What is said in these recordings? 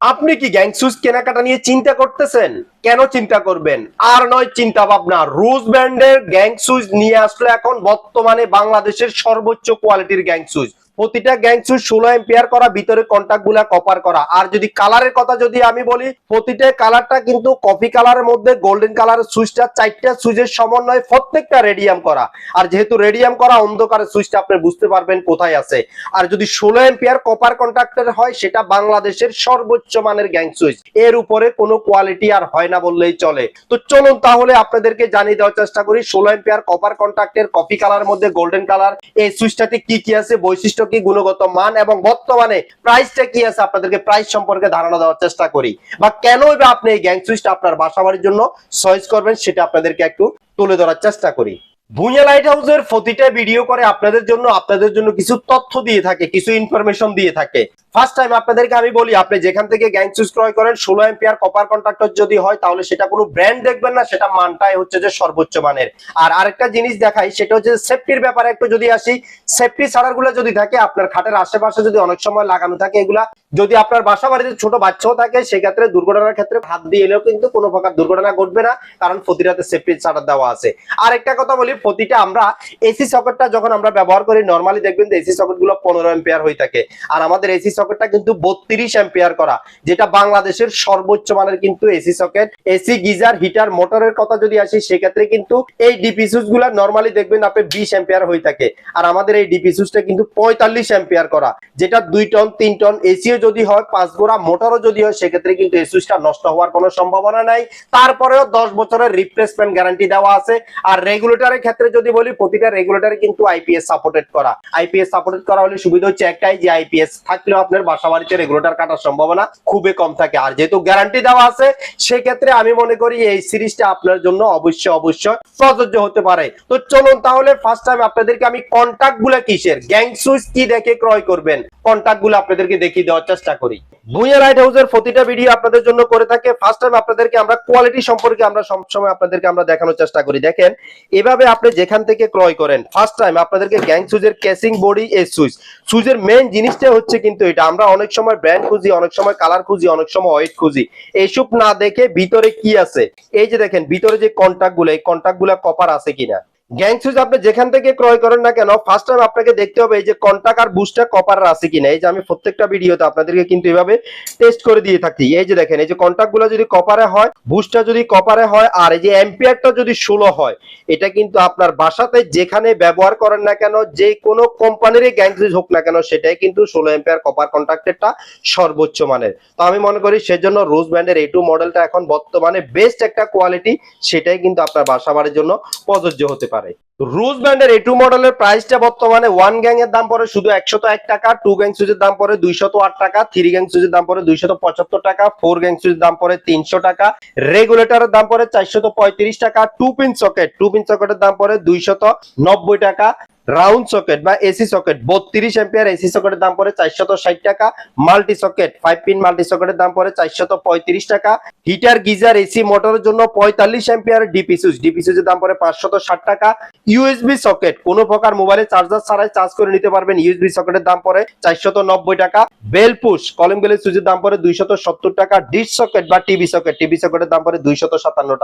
আপনি কি গ্যাং সুজ কেনাকাটা নিয়ে চিন্তা করতেছেন? কেন চিন্তা করবেন? আর নয় চিন্তা ভাবনা রুজ ব্র্যান্ডের গ্যাং সুজ নিয়ে আসলে এখন বর্তমানে বাংলাদেশের সর্বোচ্চ কোয়ালিটির গ্যাং সুজ প্রতিটা গ্যাং সুজ ষোলো এম্পিয়ার করা ভিতরে কন্টাক্টগুলা কপার করা। আর যদি কালারের কথা যদি আমি বলি, প্রতিটা কালারটা কিন্তু কফি কালারের মধ্যে গোল্ডেন কালারের সুইচটা চারটা সুইচের সমন্বয়ে প্রত্যেকটা রেডিয়াম করা। আর যেহেতু রেডিয়াম করা, অন্ধকারের সুইচটা আপনি বুঝতে পারবেন কোথায় আছে। আর যদি ষোলো এম্পিয়ার কপার কন্ট্রাক্টর হয়, সেটা বাংলাদেশের সর্বোচ্চ মানের গ্যাং সুইচ। এর উপরে কোনো কোয়ালিটি আর হয় না বললেই চলে। তো চলুন তাহলে আপনাদেরকে জানিয়ে দেওয়ার চেষ্টা করি, ষোলো এম্পিয়ার কপার কন্ট্রাক্টের কফি কালার মধ্যে গোল্ডেন কালার এই সুইচটাতে কি কি আছে, বৈশিষ্ট্য কি গুণগত মান এবং বর্তমানে প্রাইসটা কি আছে আপনাদেরকে প্রাইস সম্পর্কে ধারণা দেওয়ার চেষ্টা করি। বা কেন আপনি এই গ্যাং সুইচটা আপনার বাসাবাড়ির জন্য চয়েস করবেন সেটা আপনাদেরকে একটু তুলে ধরার চেষ্টা করি। ভুঁইয়া লাইট হাউসের প্রতিটা ভিডিও করে আপনাদের জন্য আপনাদের জন্য কিছু তথ্য দিয়ে থাকে, কিছু ইনফরমেশন দিয়ে থাকে। ফার্স্ট টাইম আপনাদেরকে আমি বলি, আপনি যেখান থেকে গ্যাং সুইচ ক্রয় করেন, ষোলো এম্পিয়ার কপার কন্ট্রাক্টর যদি হয়, তাহলে সেটা কোনো ব্র্যান্ড দেখবেন না, সেটা মানটাই হচ্ছে যে সর্বোচ্চ মানের। আর আরেকটা জিনিস দেখাই, সেটা হচ্ছে সেফটির ব্যাপারে একটু যদি আসি সেফটি ছাড়ারগুলো যদি থাকে, আপনার খাটের আশেপাশে যদি অনেক সময় লাগানো থাকে এগুলা, যদি আপনার বাসা বাড়িতে ছোট বাচ্চাও থাকে, সেক্ষেত্রে দুর্ঘটনার ক্ষেত্রে হাত দিয়ে এলেও কিন্তু কোনো প্রকার দুর্ঘটনা ঘটবে না, কারণ প্রতিটাতে সেফটি ছাড়া দেওয়া আছে। আর একটা কথা বলি, প্রতিটা আমরা এসি সকেটটা যখন আমরা ব্যবহার করি নর্মালি দেখবেন যে এসি সকেটগুলো পনেরো এম্পিয়ার হয়ে থাকে। আর আমাদের এসি সকেটটা কিন্তু বত্রিশ এম্পিয়ার করা, যেটা বাংলাদেশের সর্বোচ্চ মানের কিন্তু AC socket AC geyser heater মোটরের কথা যদি আসি, সেক্ষেত্রে কিন্তু এই ডিপি সুইচগুলা নর্মালি দেখবেন আপনি বিশ এম্পিয়ার হয়ে থাকে। আর আমাদের এই ডিপি সুইচটা কিন্তু পঁয়তাল্লিশ এম্পিয়ার করা, যেটা দুই টন, তিন টন এসিও যদি হয়, পাঁচ গোড়া মোটরও যদি হয়, সেক্ষেত্রে কিন্তু এই সুইচটা নষ্ট হওয়ার কোনো সম্ভাবনা নাই। তারপরেও দশ বছরের রিপ্লেসমেন্ট গ্যারান্টি দেওয়া আছে। আর রেগুলেটরের ক্ষেত্রে যদি বলি, প্রতিটা রেগুলেটরে কিন্তু আইপিএস সাপোর্টেড করা। আইপিএস সাপোর্টেড করা হলে সুবিধা হচ্ছে একটাই যে আইপিএস থাকলেও আপনার বাসা বাড়িতে রেগুলেটর কাটার সম্ভাবনা খুবই কম থাকে। আর যেহেতু গ্যারান্টি দেওয়া আছে, সেক্ষেত্রে আমি মনে করি এই সিরিজটা আপনার জন্য অবশ্যই অবশ্যই প্রযোজ্য হতে পারে। তো চলুন তাহলে ফার্স্ট টাইম আপনাদেরকে আমি কন্টাক্টগুলা কিসের? গ্যাং সুইচ কি দেখে ক্রয় করবেন? কন্টাক্টগুলো আপনাদেরকে দেখিয়ে দেওয়ার চেষ্টা করি। ভুঁইয়া লাইট হাউসের প্রতিটা ভিডিও আপনাদের জন্য করে থাকে। ফার্স্ট টাইম আপনাদেরকে আমরা কোয়ালিটি সম্পর্কে আমরা সবসময় আপনাদেরকে আমরা দেখানোর চেষ্টা করি। দেখেন, এভাবে আপনি যেখান থেকে ক্রয় করেন ফার্স্ট টাইম আপনাদেরকে গ্যাং সুইচের কেসিং বডি এই সুইচ সুইচের মেইন জিনিসটা হচ্ছে কিন্তু এটা। আমরা অনেক সময় ব্র্যান্ড খুঁজি, অনেক সময় কালার খুঁজি, অনেক সময় হোয়াইট খুঁজি। এসব না দেখে ভিতরে কি আছে? এই যে দেখেন, ভিতরে যে কন্টাক্টগুলো, এই কন্টাক্টগুলা কপার আছে কিনা? গ্যাং সুইচ আপনি যেখান থেকে ক্রয় করেন না কেন ফার্স্ট টাইম আপনাকে দেখতে হবে এই যে কন্টাক্ট আর বুস্টার কপার আছে কিনা। এই যে আমি প্রত্যেকটা ভিডিওতে আপনাদেরকে কিন্তু এভাবে টেস্ট করে দিয়ে থাকি। এই যে দেখেন, এই যে কন্টাক্টগুলো যদি কপারে হয় বুস্টার যদি কপারে হয়, আর এই যে এম্পিয়ারটা যদি ষোলো হয়, এটা কিন্তু আপনার বাসাতে যেখানে ব্যবহার করেন না কেন, যে কোনো কোম্পানিরই গ্যাং সুইচ হোক না কেন, সেটাই কিন্তু ষোলো এম্পিয়ার কপার কন্ট্রাক্টেরটা সর্বোচ্চ মানের। তো আমি মনে করি সেজন্য রোজ ব্র্যান্ডের এই টু মডেলটা এখন বর্তমানে বেস্ট একটা কোয়ালিটি সেটাই কিন্তু আপনার বাসা বাড়ির জন্য প্রযোজ্য হতে পারে। পারে রুজ ব্র্যান্ডের এই টু মডেলের প্রাইসটা বর্তমানে ওয়ান গ্যাং এর দাম পড়ে শুধু একশত এক টাকা টু গ্যাং সুইচের দাম পড়ে দুইশত আট টাকা থ্রি গ্যাং সুইচের দাম পড়ে দুইশত পঁচাত্তর টাকা ফোর গ্যাং সুইচের দাম পড়ে তিনশো টাকা রেগুলেটরের দাম পড়ে চারশত পঁয়ত্রিশ টাকা two pin socket two pin সকেটের দাম পড়ে দুইশত নব্বই টাকা রাউন্ড সকেট বা এসি সকেট বত্রিশ এম্পিয়ার এসি সকেটের দাম পড়ে চারশত ষাট টাকা multi socket five pin multi সকেটের দাম পড়ে চারশত পঁয়ত্রিশ টাকা হিটার গিজার এসি মোটরের জন্য পঁয়তাল্লিশ এম্পিয়ার ডিপি সুইচ ডিপি সুইচের দাম পড়ে পাঁচশত ষাট টাকা ইউএসবি সকেট কোনো প্রকার মোবাইলে চার্জার ছাড়াই চার্জ করে নিতে পারবেন ইউএসবি সকেটের দাম পড়ে চারশত টাকা। বেল পুশ কলিং বেলের সুইচের দাম পড়ে দুইশত টাকা। ডিশ সকেট বা টিভি সকেট টিভি সকেটের দাম পড়ে দুইশত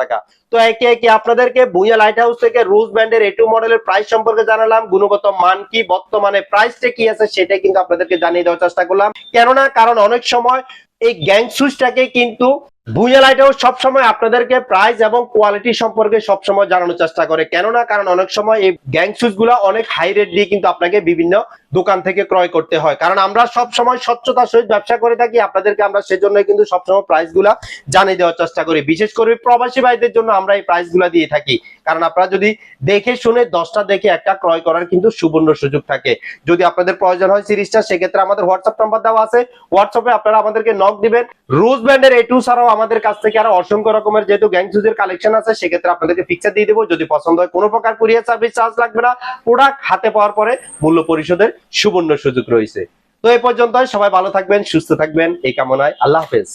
টাকা। তো একে একে আপনাদেরকে ভুঁইয়া লাইট হাউস থেকে রোজ ব্র্যান্ডের এটু মডেলের প্রাইস সম্পর্কে জানালাম, গুণগত মান কি, বর্তমানে প্রাইসটা কি আছে সেটাই কিন্তু আপনাদেরকে জানিয়ে দেওয়ার চেষ্টা করলাম। কেননা কারণ অনেক সময় এই গ্যাং সুইচটাকে কিন্তু ভুঁইয়া লাইট হাউস সবসময় আপনাদেরকে প্রাইস এবং কোয়ালিটি সম্পর্কে সবসময় জানানোর চেষ্টা করে। কেননা, কারণ অনেক সময় এই গ্যাং সুইচগুলা অনেক হাই রেট দিয়ে কিন্তু আপনাকে বিভিন্ন দোকান থেকে ক্রয় করতে হয়। কারণ আমরা সব সময় স্বচ্ছতার সহিত ব্যবসা করে থাকি, আপনাদেরকে আমরা সেজন্য কিন্তু সবসময় প্রাইসগুলা জানিয়ে দেওয়ার চেষ্টা করি। বিশেষ করে প্রবাসী ভাইদের জন্য আমরা এই প্রাইসগুলা দিয়ে থাকি। কারণ আপনারা যদি দেখে শুনে দশটা দেখে একটা ক্রয় করার কিন্তু সুবর্ণ সুযোগ থাকে। যদি আপনাদের প্রয়োজন হয় সিরিজটা সেক্ষেত্রে আমাদের হোয়াটসঅ্যাপ নাম্বার দেওয়া আছে। হোয়াটসঅ্যাপে আপনারা আমাদেরকে নক দিবেন। রোজ ব্র্যান্ডের এ টু ছাড়াও আমাদের কাছ থেকে আরও অসংখ্য রকমের যেহেতু গ্যাং সুজের কালেকশন আছে, সেক্ষেত্রে আপনাদেরকে ফিক্সার দিয়ে দেবো। যদি পছন্দ হয়, কোনো প্রকার কুরিয়ার সার্ভিস চার্জ লাগবে না। প্রোডাক্ট হাতে পাওয়ার পরে মূল্য পরিশোধের সুবর্ণ সুযোগ রয়েছে। তো এ পর্যন্ত সবাই ভালো থাকবেন, সুস্থ থাকবেন। এই কামনায় আল্লাহ হাফেজ।